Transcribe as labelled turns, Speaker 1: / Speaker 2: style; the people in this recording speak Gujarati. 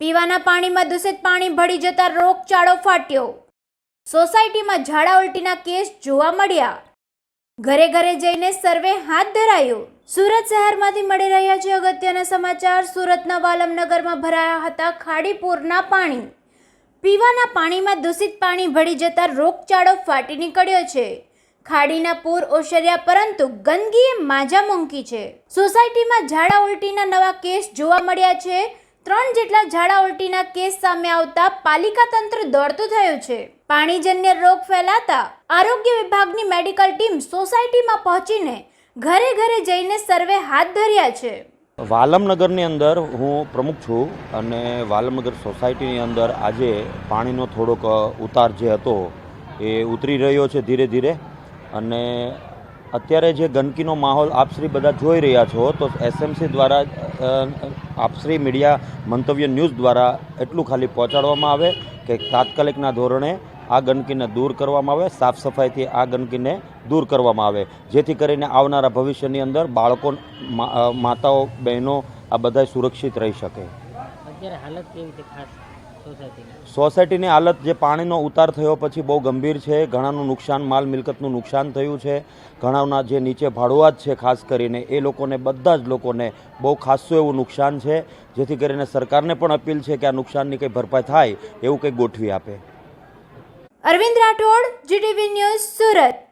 Speaker 1: પીવાના પાણીમાં દૂષિત પાણી ભળી જતા રોગચાળો ફાટ્યો. સોસાયટીમાં ઝાડા ઉલટીના કેસ જોવા મળ્યા. ઘરે ઘરે જઈને સર્વે હાથ ધરાયો. સુરત શહેરમાંથી મળી રહ્યા છે અગત્યના સમાચાર. સુરતના વાલમનગરમાં ભરાયા હતા ખાડીપુરના પાણી. પીવાના પાણીમાં દૂષિત પાણી ભળી જતા રોગચાળો ફાટી નીકળ્યો છે. ખાડીના પૂર ઓસર્યા પરંતુ ગંદકીએ માજા મૂકી છે. સોસાયટીમાં ઝાડા ઉલટીના નવા કેસ જોવા મળ્યા છે. ત્રણ જેટલા ઝાડા ઉલટીના કેસ સામે આવતા પાલિકા તંત્ર દોડતું થયું છે. પાણીજન્ય રોગ ફેલાતા આરોગ્ય વિભાગની મેડિકલ ટીમ સોસાયટીમાં પહોંચીને ઘરે ઘરે જઈને સર્વે હાથ ધર્યા છે.
Speaker 2: વાલમનગરની અંદર હું પ્રમુખ છું અને વાલમનગર સોસાયટીની અંદર આજે પાણીનો થોડોક ઉતાર જે હતો એ ઉતરી રહ્યો છે ધીરે ધીરે. અને અત્યારે જે ગંદકીનો માહોલ આપશ્રી બધા જોઈ રહ્યા છો, તો એસએમસી દ્વારા આપશ્રી મીડિયા મંતવ્ય ન્યૂઝ દ્વારા એટલું ખાલી પહોંચાડવામાં આવે કે તાત્કાલિકના ધોરણે આ ગંદકીને દૂર કરવામાં આવે, સાફ સફાઈથી આ ગંદકીને દૂર કરવામાં આવે. જેથી કરીને આવનારા ભવિષ્યની અંદર બાળકો માતાઓ, બહેનો આ બધા સુરક્ષિત રહી શકે.
Speaker 3: અત્યારે હાલત કેવી છે ખાસ?
Speaker 2: સોસાયટીની. હાલત જે પાણીનો ઉતાર થયો પછી બહુ ગંભીર છે. ઘણાનું નુકસાન માલ મિલકતનું નુકસાન થયું છે. ઘણાના જે નીચે ભાડુઆત છે ખાસ કરીને એ લોકોને બધા જ લોકોને બહુ ખાસું એવું નુકસાન છે. જેથી કરીને સરકારને પણ અપીલ છે કે આ નુકસાનની કંઈ ભરપાઈ થાય એવું કંઈક ગોઠવી આપે.
Speaker 1: Arvind Rathod GTV news Surat.